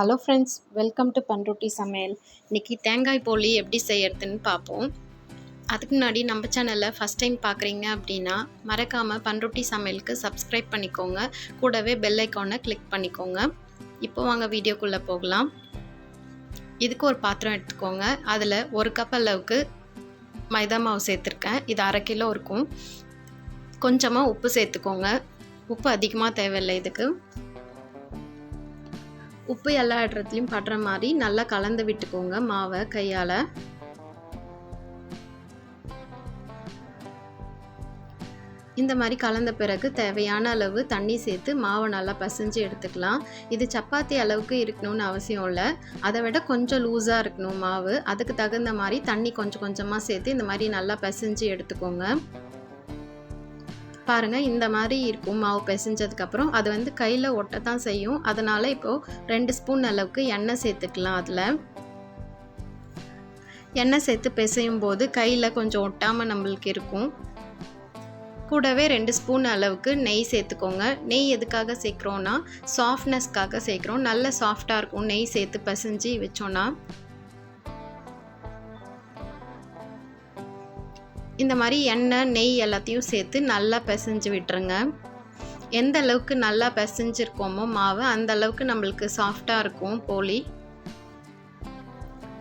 Hello friends welcome to Panruti சமையல் இன்றைக்கி தேங்காய் போலி எப்படி செய்யறதுன்னு பார்ப்போம். அதுக்கு முன்னாடி நம்ம சேனலில் ஃபஸ்ட் டைம் பார்க்குறீங்க அப்படின்னா மறக்காமல் பண்ருட்டி சமையலுக்கு சப்ஸ்கிரைப் பண்ணிக்கோங்க. கூடவே பெல் ஐக்கானை கிளிக் பண்ணிக்கோங்க. இப்போ வாங்க வீடியோக்குள்ளே போகலாம். இதுக்கு ஒரு பாத்திரம் எடுத்துக்கோங்க. அதில் ஒரு கப் அளவுக்கு மைதா மாவு சேர்த்துருக்கேன். இது அரை கிலோ இருக்கும். கொஞ்சமாக உப்பு சேர்த்துக்கோங்க. உப்பு அதிகமாக தேவையில்லை இதுக்கு. உப்பு எல்லா இடத்துலையும் படுற மாதிரி நல்லா கலந்து விட்டுக்கோங்க மாவை கையால். இந்த மாதிரி கலந்த பிறகு தேவையான அளவு தண்ணி சேர்த்து மாவை நல்லா பசைஞ்சு எடுத்துக்கலாம். இது சப்பாத்தி அளவுக்கு இருக்கணும்னு அவசியம் இல்லை. அதை விட கொஞ்சம் லூஸாக இருக்கணும் மாவு. அதுக்கு தகுந்த மாதிரி தண்ணி கொஞ்சம் கொஞ்சமாக சேர்த்து இந்த மாதிரி நல்லா பசைஞ்சு எடுத்துக்கோங்க. பாருங்கள் இந்த மாதிரி இருக்கும். மாவு பிசைஞ்சதுக்கப்புறம் அது வந்து கையில் ஒட்ட தான் செய்யும். அதனால் இப்போது ரெண்டு ஸ்பூன் அளவுக்கு எண்ணெய் சேர்த்துக்கலாம் அதில். எண்ணெய் சேர்த்து பிசையும் போது கையில் கொஞ்சம் ஒட்டாமல் நம்மளுக்கு இருக்கும். கூடவே ரெண்டு ஸ்பூன் அளவுக்கு நெய் சேர்த்துக்கோங்க. நெய் எதுக்காக சேர்க்குறோன்னா சாஃப்ட்னஸ்க்காக சேர்க்குறோம். நல்ல சாஃப்டாக இருக்கும். நெய் சேர்த்து பிசைஞ்சு வச்சோன்னா இந்த மாதிரி எண்ணெய் நெய் எல்லாத்தையும் சேர்த்து நல்லா பிசைஞ்சு விட்டுருங்க. எந்த அளவுக்கு நல்லா பிசைஞ்சிருக்கோமோ மாவு அந்த அளவுக்கு நம்மளுக்கு சாஃப்டாக இருக்கும் போலி.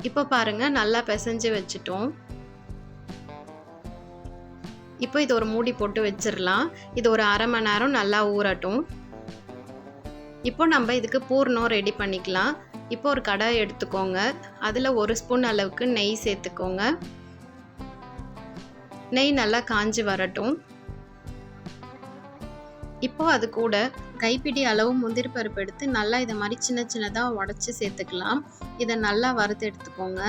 இப்போ பாருங்கள் நல்லா பிசைஞ்சு வச்சுட்டோம். இப்போ இது ஒரு மூடி போட்டு வச்சிடலாம். இது ஒரு அரை மணி நேரம் நல்லா ஊறட்டும். இப்போ நம்ம இதுக்கு பூர்ணம் ரெடி பண்ணிக்கலாம். இப்போ ஒரு கடாய் எடுத்துக்கோங்க. அதில் ஒரு ஸ்பூன் அளவுக்கு நெய் சேர்த்துக்கோங்க. நெய் நல்லா காஞ்சி வரட்டும். இப்போ அது கூட கைப்பிடி அளவு முந்திரி பருப்பு எடுத்து நல்லா இதை மாதிரி சின்ன சின்னதாக உடச்சி சேர்த்துக்கலாம். இதை நல்லா வறுத்து எடுத்துக்கோங்க.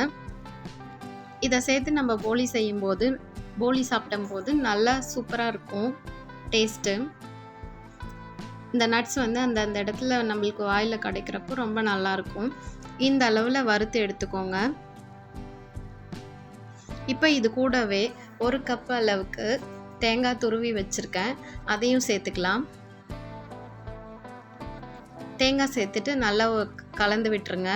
இதை சேர்த்து நம்ம போலி செய்யும்போது போலி சாப்பிடும் போது நல்லா சூப்பராக இருக்கும். டேஸ்ட்டு. இந்த நட்ஸ் வந்து அந்த அந்த இடத்துல நம்மளுக்கு வாயில் கிடைக்கிறப்போ ரொம்ப நல்லாயிருக்கும் இந்த அளவில் வறுத்து எடுத்துக்கோங்க. இப்போ இது கூடவே ஒரு கப் அளவுக்கு தேங்காய் துருவி வச்சுருக்கேன். அதையும் சேர்த்துக்கலாம். தேங்காய் சேர்த்துட்டு நல்லா கலந்து விட்டுருங்க.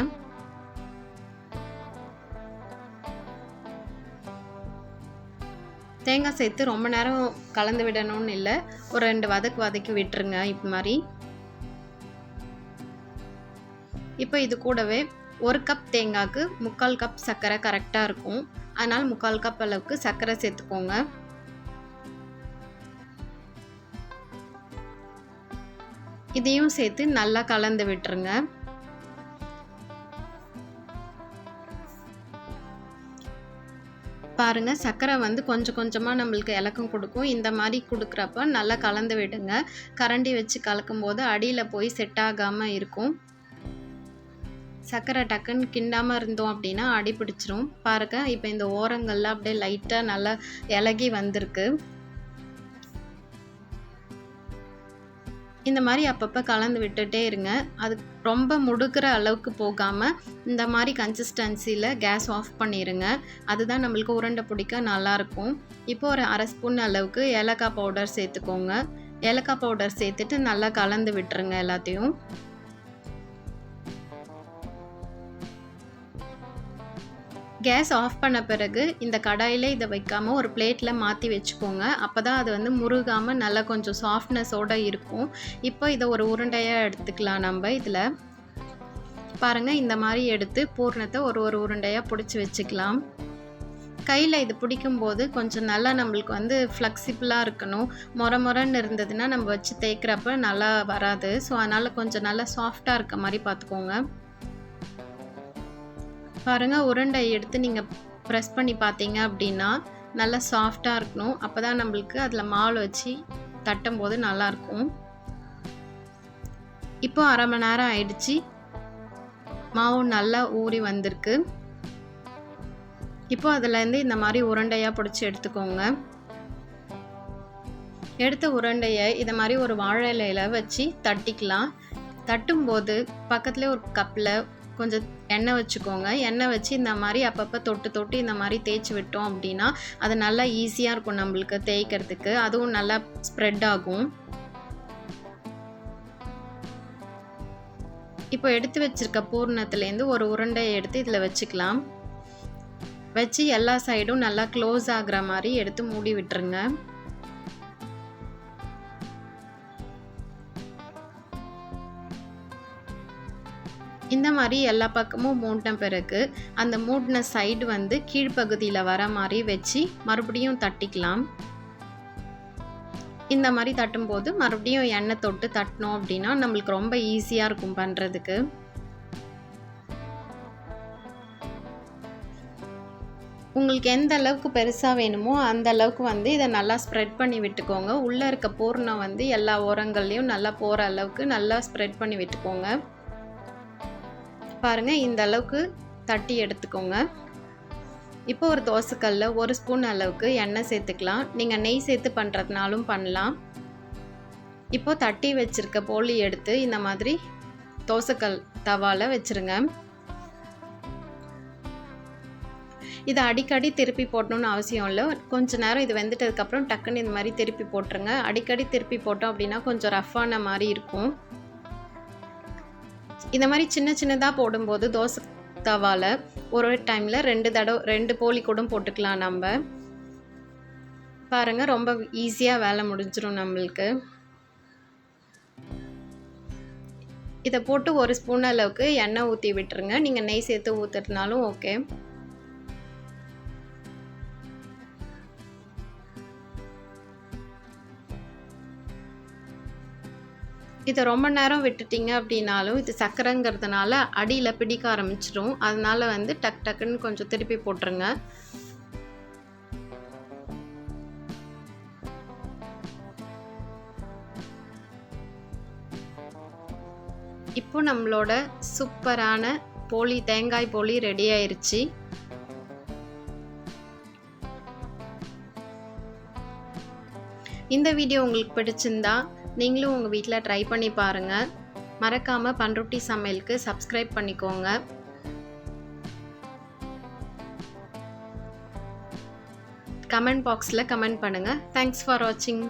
தேங்காய் சேர்த்து ரொம்ப நேரம் கலந்து விடணும்னு இல்லை. ஒரு ரெண்டு வதக்கு வதக்கி விட்டுருங்க இப்போ மாதிரி. இப்போ இது கூடவே ஒரு கப் தேங்காய்க்கு முக்கால் கப் சர்க்கரை கரெக்டாக இருக்கும். அதனால் முக்கால் கப் அளவுக்கு சர்க்கரை சேர்த்துக்கோங்க. இதையும் சேர்த்து நல்லா கலந்து விட்டுருங்க. பாருங்க சர்க்கரை வந்து கொஞ்சம் கொஞ்சமாக நம்மளுக்கு இலக்கம் கொடுக்கும். இந்த மாதிரி கொடுக்குறப்ப நல்லா கலந்து விடுங்க. கரண்டி வச்சு கலக்கும் போது அடியில் போய் செட் ஆகாமல் இருக்கும். சர்க்கரை டக்குன்னு கிண்டாமல் இருந்தோம் அப்படின்னா அடி பிடிச்சிரும். பாருங்க இப்போ இந்த ஓரங்களில் அப்படியே லைட்டாக நல்லா இலகி வந்திருக்கு. இந்த மாதிரி அப்பப்போ கலந்து விட்டுட்டே இருங்க. அது ரொம்ப முடுக்கிற அளவுக்கு போகாமல் இந்த மாதிரி கன்சிஸ்டன்சியில் கேஸ் ஆஃப் பண்ணிடுங்க அதுதான் நம்மளுக்கு உருண்டை பிடிக்க நல்லாயிருக்கும் இப்போ ஒரு அரை ஸ்பூன் அளவுக்கு ஏலக்காய் பவுடர் சேர்த்துக்கோங்க. ஏலக்காய் பவுடர் சேர்த்துட்டு நல்லா கலந்து விட்டுருங்க எல்லாத்தையும். கேஸ் ஆஃப் பண்ண பிறகு இந்த கடாயில் இதை வைக்காமல் ஒரு பிளேட்டில் மாற்றி வச்சுக்கோங்க. அப்போ தான் அது வந்து முருகாமல் நல்லா கொஞ்சம் சாஃப்ட்னஸோடு இருக்கும். இப்போ இதை ஒரு உருண்டையாக எடுத்துக்கலாம் நம்ம இதில். பாருங்கள் இந்த மாதிரி எடுத்து பூர்ணத்தை ஒரு ஒரு உருண்டையாக பிடிச்சி வச்சுக்கலாம். கையில் இது பிடிக்கும்போது கொஞ்சம் நல்லா நம்மளுக்கு வந்து ஃப்ளெக்சிபிளாக இருக்கணும். முற மொரன்னு இருந்ததுன்னா நம்ம வச்சு தேய்க்கிறப்ப நல்லா வராது. ஸோ அதனால் கொஞ்சம் நல்லா சாஃப்டாக இருக்க மாதிரி பார்த்துக்கோங்க. பாருங்கள் உருண்டை எடுத்து நீங்கள் ப்ரெஸ் பண்ணி பார்த்தீங்க அப்படின்னா நல்லா சாஃப்டாக இருக்கணும். அப்போ தான் நம்மளுக்கு அதில் மாவு வச்சு தட்டும் போது நல்லாயிருக்கும் இப்போ அரை மணி நேரம் ஆயிடுச்சு. மாவு நல்லா ஊறி வந்திருக்கு. இப்போ அதுலேருந்து இந்த மாதிரி உருண்டையாக பிடிச்சி எடுத்துக்கோங்க. எடுத்த உருண்டையை இதை மாதிரி ஒரு வாழை இலையில் வச்சு தட்டிக்கலாம். தட்டும்போது பக்கத்துலேயே ஒரு கப்பில் கொஞ்சம் எண்ணெய் வச்சுக்கோங்க. எண்ணெய் வச்சு இந்த மாதிரி அப்பப்போ தொட்டு தொட்டு இந்த மாதிரி தேய்ச்சி விட்டோம் அப்படின்னா அது நல்லா ஈஸியாக இருக்கும் நம்மளுக்கு தேய்க்கிறதுக்கு. அதுவும் நல்லா ஸ்ப்ரெட் ஆகும். இப்போ எடுத்து வச்சிருக்க பூர்ணத்துலேருந்து ஒரு உருண்டையை எடுத்து இதில் வச்சுக்கலாம். வச்சு எல்லா சைடும் நல்லா க்ளோஸ் ஆகிற மாதிரி எடுத்து மூடி விட்டுருங்க. இந்த மாதிரி எல்லா பக்கமும் மூட்டின பிறகு அந்த மூடின சைடு வந்து கீழ்ப்பகுதியில் வர மாதிரி வச்சு மறுபடியும் தட்டிக்கலாம். இந்த மாதிரி தட்டும்போது மறுபடியும் எண்ணெய் தொட்டு தட்டினோம் அப்படின்னா நம்மளுக்கு ரொம்ப ஈஸியாக இருக்கும் பண்ணுறதுக்கு உங்களுக்கு எந்த அளவுக்கு பெருசாக வேணுமோ அந்த அளவுக்கு வந்து இதை நல்லா ஸ்ப்ரெட் பண்ணி விட்டுக்கோங்க. உள்ளே இருக்க பூர்ணம் வந்து எல்லா ஓரங்கள்லேயும் நல்லா போகிற அளவுக்கு நல்லா ஸ்ப்ரெட் பண்ணி விட்டுக்கோங்க. பாருங்கள் இந்த அளவுக்கு தட்டி எடுத்துக்கோங்க. இப்போ ஒரு தோசைக்கல்ல ஒரு ஸ்பூன் அளவுக்கு எண்ணெய் சேர்த்துக்கலாம். நீங்கள் நெய் சேர்த்து பண்ணுறதுனாலும் பண்ணலாம். இப்போ தட்டி வச்சுருக்க போலி எடுத்து இந்த மாதிரி தோசைக்கல் தவாவில் வச்சுருங்க. இதை அடிக்கடி திருப்பி போடணும்னு அவசியம் இல்லை. கொஞ்ச நேரம் இது வெந்துட்டதுக்கப்புறம் டக்குன்னு இந்த மாதிரி திருப்பி போட்டுருங்க. அடிக்கடி திருப்பி போட்டோம் அப்படின்னா கொஞ்சம் ரஃப்பான மாதிரி இருக்கும். இந்த மாதிரி சின்ன சின்னதாக போடும்போது தோசை தவாவில் ஒரு ஒரு டைமில் ரெண்டு தடவை ரெண்டு போலி கூட போட்டுக்கலாம் நம்ம. பாருங்கள் ரொம்ப ஈஸியாக வேலை முடிஞ்சிடும் நம்மளுக்கு. இதை போட்டு ஒரு ஸ்பூன் அளவுக்கு எண்ணெய் ஊற்றி விட்டுருங்க. நீங்கள் நெய் சேர்த்து ஊற்றுறதுனாலும் ஓகே இதை ரொம்ப நேரம் விட்டுட்டிங்க அப்படின்னாலும் இது சக்கரைங்கிறதுனால அடியில் பிடிக்க ஆரம்பிச்சிடும் அதனால வந்து டக் டக்குன்னு கொஞ்சம் திருப்பி போட்டுருங்க. இப்போ நம்மளோட சூப்பரான போலி தேங்காய் போலி ரெடி ஆயிருச்சு. இந்த வீடியோ உங்களுக்கு பிடிச்சிருந்தா நீங்களும் உங்கள் வீட்டில் ட்ரை பண்ணி பாருங்கள் மறக்காமல் பண்ருட்டி சமையலுக்கு சப்ஸ்கிரைப் பண்ணிக்கோங்க. கமெண்ட் பாக்ஸில் கமெண்ட் பண்ணுங்கள் தேங்க்ஸ் ஃபார் வாட்சிங்